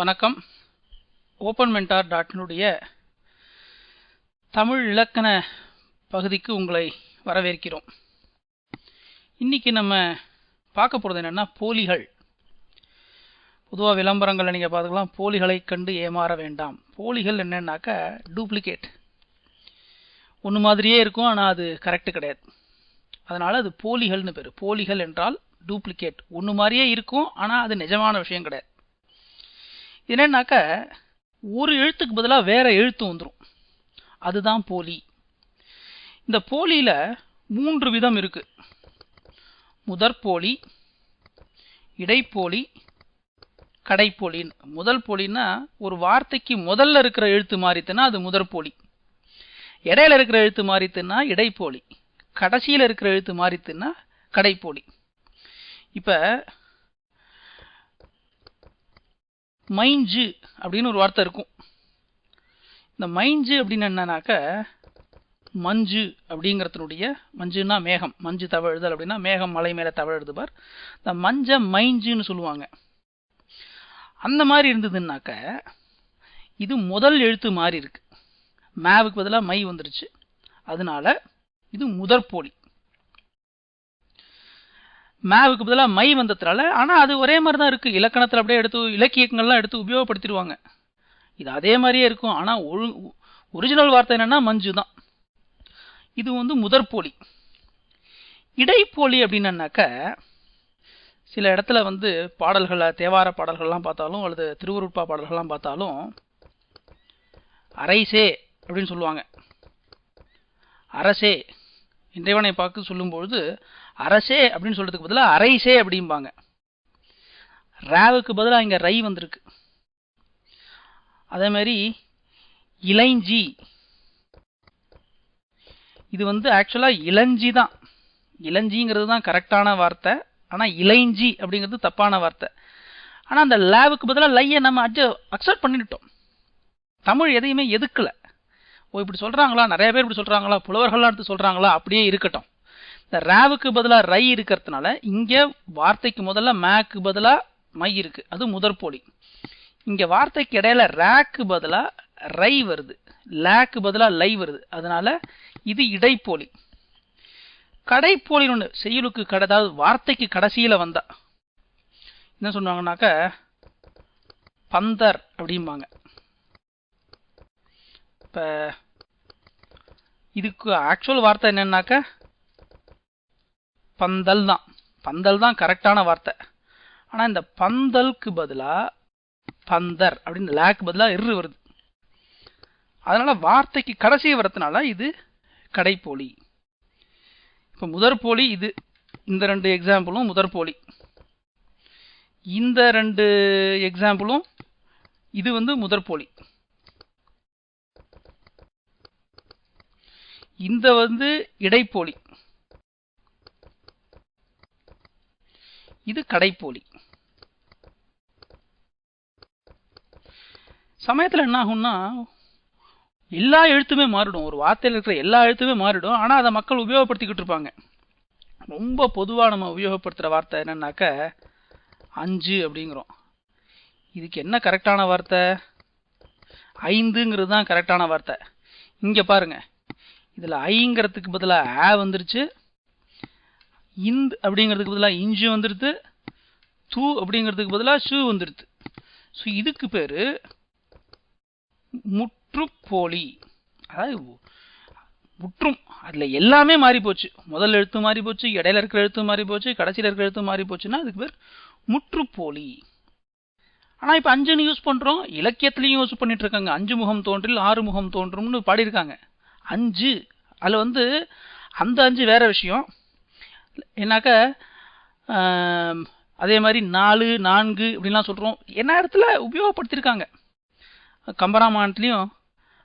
வணக்கம். Open mentor டாட்னுடைய Tamil இலக்கண பகுதிக்கு உங்களை வரவேற்கிறோம். இன்றைக்கி நம்ம பார்க்க போகிறது என்னென்னா போலிகள். பொதுவாக விளம்பரங்களில் நீங்கள் பார்த்துக்கலாம் போலிகளை கண்டு ஏமாற வேண்டாம். போலிகள் என்னென்னாக்கா டூப்ளிகேட் ஒன்று மாதிரியே இருக்கும் ஆனால் அது கரெக்டு கிடையாது. அதனால் அது போலிகள்னு பேர். போலிகள் என்றால் டூப்ளிகேட் ஒன்று மாதிரியே இருக்கும் ஆனால் அது நிஜமான விஷயம் கிடையாது. என்னன்னாக்க ஒரு எழுத்துக்கு பதிலாக வேற எழுத்து வந்துடும் அதுதான் போலி. இந்த போலியில் மூன்று விதம் இருக்கு. முதற்போலி இடைப்போலி கடைப்போலின்னு முதல் போலின்னா ஒரு வார்த்தைக்கு முதல்ல இருக்கிற எழுத்து மாறித்துன்னா அது முதற்போலி இடையில இருக்கிற எழுத்து மாறித்துன்னா இடைப்போலி கடைசியில் இருக்கிற எழுத்து மாறித்துன்னா கடைப்போலி இப்போ மைஞ்சு அப்படின்னு ஒரு வார்த்தை இருக்கும். இந்த மைஞ்சு அப்படின்னு என்னன்னாக்க மஞ்சு அப்படிங்கிறதுனுடைய மஞ்சுன்னா மேகம். மஞ்சு தவழுதல் அப்படின்னா மேகம் மலை மேலே தவழுது பார் இந்த மஞ்ச மைஞ்சுன்னு சொல்லுவாங்க. அந்த மாதிரி இருந்ததுன்னாக்க இது முதல் எழுத்து மாறி இருக்கு. மேவுக்கு பதிலாக மை வந்துருச்சு. அதனால இது முதற்போலி. மேவுக்கு பதிலாக மை வந்ததுனால ஆனால் அது ஒரே மாதிரி தான் இருக்குது இலக்கணத்தில் அப்படியே எடுத்து இலக்கியங்கள்லாம் எடுத்து உபயோகப்படுத்திடுவாங்க இது அதே மாதிரியே இருக்கும் ஆனால் ஒழு ஒரிஜினல் வார்த்தை என்னென்னா மஞ்சு தான் இது வந்து முதற்போலி இடைப்போலி அப்படின்னாக்க சில இடத்துல வந்து பாடல்களை தேவார பாடல்கள்லாம் பார்த்தாலும் அல்லது திருவருட்பா பாடல்கள்லாம் பார்த்தாலும் அரைசே அப்படின்னு சொல்லுவாங்க அரசே இறைவனை பார்க்க சொல்லும்பொழுது அரசே அப்படின்னு சொல்கிறதுக்கு பதிலாக அரைசே அப்படிம்பாங்க. ரேவுக்கு பதிலாக இங்கே ரை வந்திருக்கு. அதே மாதிரி இளைஞ்சி இது வந்து ஆக்சுவலாக இளஞ்சி தான். இளஞ்சிங்கிறது தான் கரெக்டான வார்த்தை. ஆனால் இளைஞ்சி அப்படிங்கிறது தப்பான வார்த்தை. ஆனால் அந்த லேவுக்கு பதிலாக லையை நம்ம அட்ஜ அக்செப்ட் பண்ணிட்டோம். தமிழ் எதையுமே எதுக்கலை. ஓ இப்படி சொல்கிறாங்களா நிறைய பேர் இப்படி சொல்கிறாங்களா புலவர்கள்லாம் எடுத்து சொல்கிறாங்களா அப்படியே இருக்கட்டும். இந்த ரேவுக்கு பதிலாக ரை இருக்கிறதுனால இங்கே வார்த்தைக்கு முதல்ல மேக்கு பதிலாக மை இருக்குது அது முதற்போலி இங்கே வார்த்தைக்கு இடையில ரேக்கு பதிலாக ரை வருது. லேக்கு பதிலாக லை வருது. அதனால் இது இடைப்போலி. கடைப்போலின்னு ஒன்று செய்யுளுக்கு கடை அதாவது வார்த்தைக்கு கடைசியில் வந்தா. என்ன சொன்னாங்கன்னாக்க பந்தர் அப்படிம்பாங்க. இப்போ இதுக்கு ஆக்சுவல் வார்த்தை என்னன்னாக்க பந்தல் தான். பந்தல் தான் கரெக்டான வார்த்தை. ஆனால் இந்த பந்தலுக்கு பதிலாக பந்தர் அப்படின்னு லேக்கு பதிலாக இரு வருது. அதனால் வார்த்தைக்கு கடைசி வரதுனால இது கடைப்போலி. இப்போ முதற்போலி இது. இந்த ரெண்டு எக்ஸாம்பிளும் முதற்போலி. இந்த ரெண்டு எக்ஸாம்பிளும் இது வந்து முதற்போலி. இந்த வந்து இடைப்போலி. இது கடைப்போலி. சமயத்தில் என்ன ஆகும்னா எல்லா எழுத்துமே மாறிடும். ஒரு வார்த்தையில் இருக்கிற எல்லா எழுத்துமே மாறிடும். ஆனால் அதை மக்கள் உபயோகப்படுத்திக்கிட்டு இருப்பாங்க. ரொம்ப பொதுவாக நம்ம உபயோகப்படுத்துகிற வார்த்தை என்னன்னாக்க அஞ்சு அப்படிங்கிறோம். இதுக்கு என்ன கரெக்டான வார்த்தை? ஐந்துங்கிறது தான் கரெக்டான வார்த்தை. இங்கே பாருங்க. இதில் ஐங்கிறதுக்கு பதிலாக ஆ வந்துருச்சு. இந்த் அப்படிங்கிறதுக்கு பதிலாக இஞ்சு வந்துடுது தூ அப்படிங்கிறதுக்கு பதிலாக ஷூ வந்துடுது ஸோ இதுக்கு பேர் முற்றுப்போலி அதாவது முற்றும் அதில் எல்லாமே மாறி போச்சு. முதல் எழுத்து மாறி போச்சு இடையில இருக்கிற எழுத்து மாறி போச்சு கடைசியில் இருக்கிற எழுத்து மாறி போச்சுன்னா அதுக்கு பேர் முற்றுப்போலி ஆனால் இப்போ அஞ்சுன்னு யூஸ் பண்ணுறோம் இலக்கியத்துலேயும் யூஸ் பண்ணிட்டு இருக்காங்க. அஞ்சு முகம் தோன்றில் ஆறு முகம் தோன்றும்னு பாடியிருக்காங்க. அஞ்சு. அதில் வந்து அந்த அஞ்சு வேறு விஷயம். என்னாக்க அதே மாதிரி நாலு நான்கு இப்படிலாம் சொல்கிறோம் என்ன இடத்துல உபயோகப்படுத்தியிருக்காங்க கம்பராமாயணத்துலேயும்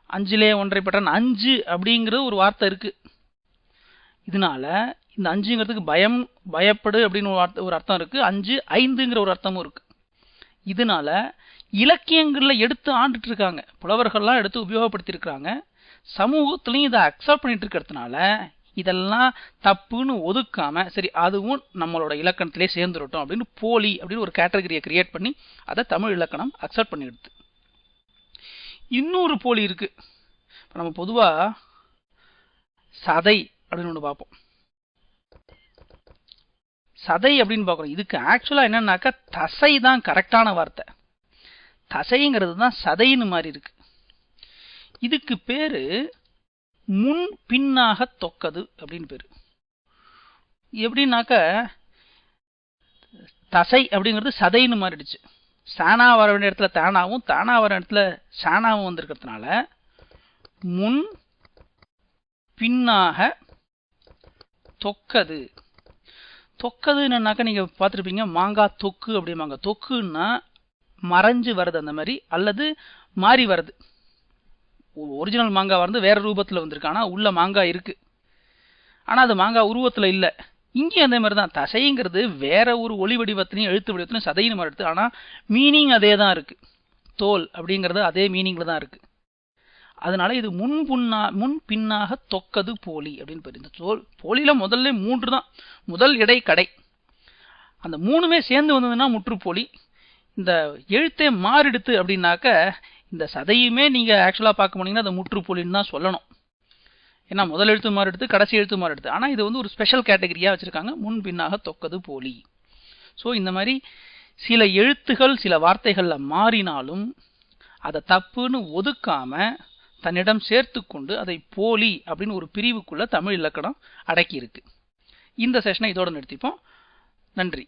அஞ்சிலே ஒன்றைப்பட்ட அஞ்சு அப்படிங்கிறது ஒரு வார்த்தை இருக்குது இதனால இந்த அஞ்சுங்கிறதுக்கு பயம் பயப்படு அப்படின்னு ஒரு வார்த்தை ஒரு அர்த்தம் இருக்குது அஞ்சு ஐந்துங்கிற ஒரு அர்த்தமும் இருக்குது இதனால இலக்கியங்களில் எடுத்து ஆண்டுட்டு இருக்காங்க. புலவர்கள்லாம் எடுத்து உபயோகப்படுத்தியிருக்கிறாங்க சமூகத்துலேயும் இதை அக்செப்ட் பண்ணிட்டு இருக்கிறதுனால இதெல்லாம் தப்புன்னு ஒதுக்காமல் சரி அதுவும் நம்மளோட இலக்கணத்திலே சேர்ந்துடட்டும் அப்படின்னு போலி அப்படின்னு ஒரு கேட்டகரியை கிரியேட் பண்ணி அதை தமிழ் இலக்கணம் அக்செப்ட் பண்ணிடுது. இன்னொரு போலி இருக்குது இப்போ நம்ம பொதுவாக சதை அப்படின்னு ஒன்று பார்ப்போம். சதை அப்படின்னு பார்க்குறோம். இதுக்கு ஆக்சுவலாக என்னன்னாக்கா தசை தான் கரெக்டான வார்த்தை. தசைங்கிறது தான் சதைன்னு மாதிரி இருக்கு. இதுக்கு பேரு முன் பின்னாக தொக்கது அப்படின்னு பேர். எப்படின்னாக்க தசை அப்படிங்கிறது சதைன்னு மாறிடுச்சு. சானா வர வேண்டிய இடத்துல தானாவும் தானா வர இடத்துல சானாவும் வந்திருக்கிறதுனால முன் பின்னாக தொக்கது. தொக்கது என்னன்னாக்கா பார்த்துருப்பீங்க மாங்காய் தொக்கு அப்படிம்பாங்க. தொக்குன்னா மறைஞ்சு வருது அந்த மாதிரி அல்லது மாறி வருது ஒரிஜினல் மாங்காய் வந்து வேறு ரூபத்தில் வந்திருக்கு. ஆனால் உள்ள மாங்காய் இருக்குது ஆனால் அது மாங்காய் உருவத்தில் இல்லை. இங்கேயும் அதே மாதிரி தான். தசைங்கிறது வேற ஒரு ஒளி வடிவத்திலையும் எழுத்து வடிவத்திலையும் சதையும் மாதிரி எடுத்து ஆனால் மீனிங் அதே தான் இருக்குது தோல் அப்படிங்கிறது அதே மீனிங்கில் தான் இருக்குது அதனால இது முன் புண்ணா முன் பின்னாக தொக்கது போலி அப்படின்னு பேர். இந்த தோல் போலியில் முதல்ல மூன்று தான். முதல் இடை கடை. அந்த மூணுமே சேர்ந்து வந்ததுன்னா முற்றுப்போலி. இந்த எழுத்தே மாறிடுத்து அப்படின்னாக்க இந்த சதையுமே நீங்கள் ஆக்சுவலாக பார்க்க போனீங்கன்னா அதை முற்றுப்போலின்னு தான் சொல்லணும். ஏன்னா முதல் எழுத்து மாறி எடுத்து கடைசி எழுத்து மாறி எடுத்து. ஆனால் இது வந்து ஒரு ஸ்பெஷல் கேட்டகரியாக வச்சுருக்காங்க. முன் பின்னாக தொக்கது போலி. ஸோ இந்த மாதிரி சில எழுத்துகள் சில வார்த்தைகளில் மாறினாலும் அதை தப்புன்னு ஒதுக்காமல் தன்னிடம் சேர்த்து கொண்டு அதை போலி அப்படின்னு ஒரு பிரிவுக்குள்ளே தமிழ் இலக்கணம் அடக்கியிருக்கு. இந்த செஷனை இதோடு நிறுத்திப்போம். நன்றி.